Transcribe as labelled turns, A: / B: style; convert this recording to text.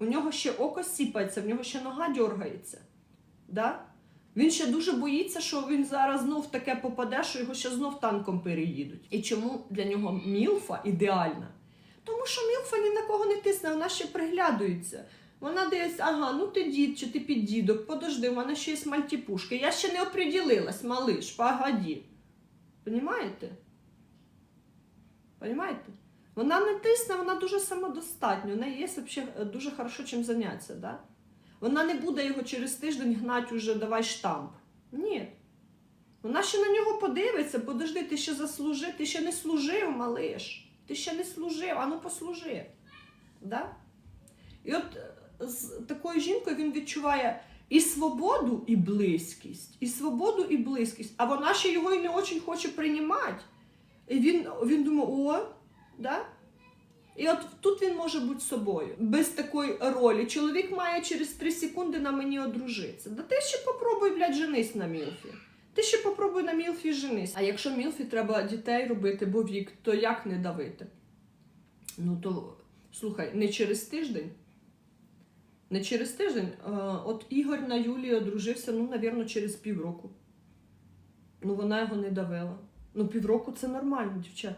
A: У нього ще око сіпається, в нього ще нога дергається. Да? Він ще дуже боїться, що він зараз знов таке попаде, що його ще знов танком переїдуть. І чому для нього Мілфа ідеальна? Тому що Мілфа ні на кого не тисне, вона ще приглядується. Вона десь, ага, ну ти дід чи ти піддідок, подожди, у мене ще є мальтіпушки. Я ще не оприділилась, малиш, погоді. Понімаєте? Понімаєте? Вона не тисне, вона дуже самодостатня. У неї є взагалі дуже хорошо чим зайнятися. Да? Вона не буде його через тиждень гнати уже давай штамп. Ні. Вона ще на нього подивиться, подожди, ти ще заслужив, ти ще не служив, малиш. Ти ще не служив, а ну послужи. Да? І от е, з такою жінкою він відчуває і свободу, і близькість, і свободу, і близькість. А вона ще його і не дуже хоче приймати. І він, він думає, о, да? І от тут він може бути собою, без такої ролі. Чоловік має через 3 секунди на мені одружитися. Да ти ще попробуй, блядь, женись на Мілфі. Ти ще попробуй на Мілфі женись. А якщо Мілфі треба дітей робити, бо вік, то як не давити? Ну то слухай, не через тиждень. Не через тиждень. От Ігор на Юлії одружився, ну, навірно, через півроку. Ну, вона його не давила. Ну, півроку це нормально, дівчата.